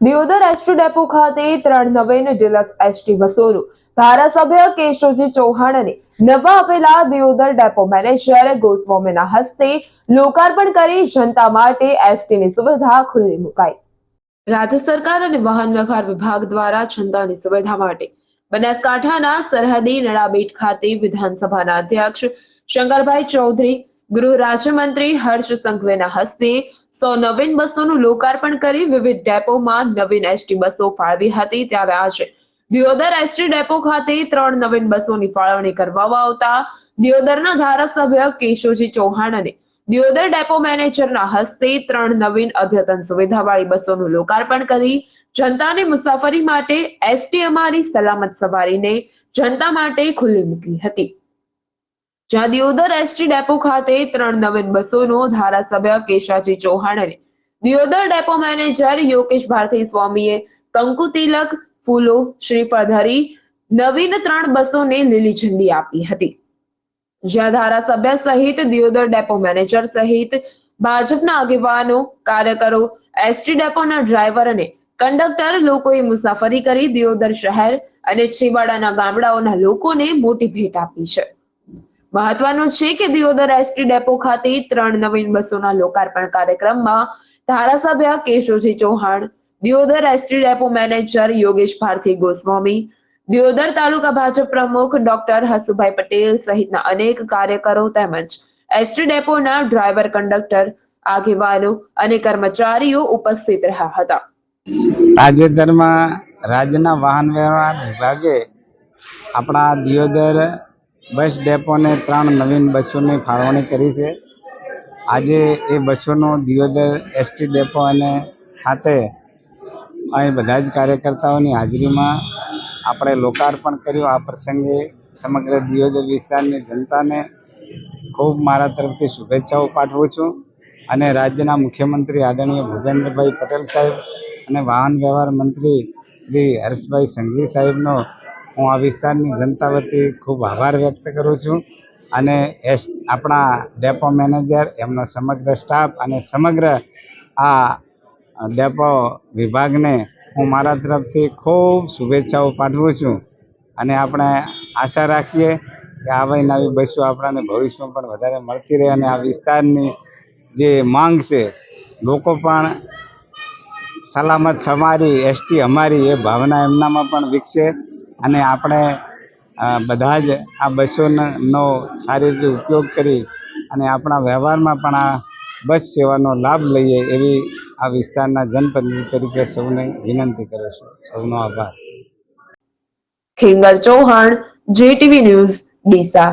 Deodar ST depot ખાતે ત્રણ નવીન deluxe ST બસોનું ધારાસભ્ય કેશવજી ચૌહાણને નવા આપેલા દિયોદર ડેપો મેનેજર ગોસ્વામીના હસ્તે લોકાર્પણ કરી જનતા માટે એસટીની સુવિધા ખુલ્લી મુકાઈ. રાજ્ય સરકાર અને વાહન વ્યવહાર વિભાગ દ્વારા જનતાની સુવિધા માટે બનાસકાંઠાના સરહદી નડાબેટ ખાતે વિધાનસભાના અધ્યક્ષ શંકરભાઈ ચૌધરી, ગૃહ રાજ્યમંત્રી હર્ષ સંઘવેના હસ્તે સો નવીન બસોનું લોકાર્પણ કરી વિવિધ ડેપોમાં નવીન એસટી બસો ફાળવી હતી. ત્યારે આજે દિયોદર એસટી ડેપો ખાતે ત્રણ નવીન બસોની ફાળવણી કરવામાં આવતા દિયોદરના ધારાસભ્ય કેશોજી ચૌહાણ અને દિયોદર ડેપો મેનેજરના હસ્તે ત્રણ નવીન અદ્યતન સુવિધાવાળી બસોનું લોકાર્પણ કરી જનતાની મુસાફરી માટે એસટી અમારી સલામત સવારીને જનતા માટે ખુલ્લી મૂકી હતી. જ્યાં દિયોદર એસટી ડેપો ખાતે ત્રણ નવીન બસોનો ધારાસભ્ય કેશાજી ચૌહાણ અને દિયોદર ડેપો મેનેજર યોગેશ ભારતી સ્વામીએ કંકુ તિલક, ફૂલો શ્રીફળ ધરી નવીન ત્રણ બસોને લીલી ઝંડી આપી હતી. જ્યાં ધારાસભ્ય સહિત દિયોદર ડેપો મેનેજર સહિત ભાજપના આગેવાનો, કાર્યકરો એસટી ડેપોના ડ્રાઈવર અને કંડક્ટર લોકોએ મુસાફરી કરી દિયોદર શહેર અને છેવાડાના ગામડાઓના લોકોને મોટી ભેટ આપી છે. મહત્વનું છે કે દિયોદર એસટી ડેપો ખાતે ત્રણ નવીન બસોના લોકાર્પણ કાર્યક્રમમાં ધારાસભ્ય Keshavji Chauhan, Deodar ST depot manager Yogesh Bharati Goswami, Deodar taluka BJP પ્રમુખ ડોક્ટર હસુભાઈ પટેલ સહિતના અનેક કાર્યકરો તેમજ એસટી ડેપોના ડ્રાઈવર કંડક્ટર, આગેવાનો અને કર્મચારીઓ ઉપસ્થિત રહ્યા હતા. તાજેતરમાં રાજ્યના વાહન વ્યવહાર વિભાગે આપણા દિયોદર બસ ડેપોને ત્રણ નવીન બસોની ફાળવણી કરી છે. આજે એ બસોનો દિયોદર એસટી ડેપો અને ખાતે અહીં બધા જ કાર્યકર્તાઓની હાજરીમાં આપણે લોકાર્પણ કર્યું. આ પ્રસંગે સમગ્ર દિયોદર વિસ્તારની જનતાને ખૂબ મારા તરફથી શુભેચ્છાઓ પાઠવું છું અને રાજ્યના મુખ્યમંત્રી આદરણીય ભૂપેન્દ્રભાઈ પટેલ સાહેબ અને વાહન વ્યવહાર મંત્રી શ્રી હર્ષભાઈ સંઘવી સાહેબનો હું આ વિસ્તારની જનતા વતી ખૂબ આભાર વ્યક્ત કરું છું અને એસ આપણા ડેપો મેનેજર, એમનો સમગ્ર સ્ટાફ અને સમગ્ર આ ડેપો વિભાગને હું મારા તરફથી ખૂબ શુભેચ્છાઓ પાઠવું છું અને આપણે આશા રાખીએ કે આવી નવી બસો આપણાને ભવિષ્યમાં પણ વધારે મળતી રહે અને આ વિસ્તારની જે માંગ છે, લોકો પણ સલામત, સમારી, એસટી અમારી એ ભાવના એમનામાં પણ વિકસે અને આપણે બધા જ આ બસોનો સારી રીતે ઉપયોગ કરી અને આપણા વ્યવહારમાં પણ આ બસ સેવાનો લાભ લઈએ એવી આ વિસ્તારના જનપ્રતિનિધિ તરીકે સૌને વિનંતી કરું છું. સૌનો આભાર. Khengar Chauhan, JTV News Deesa.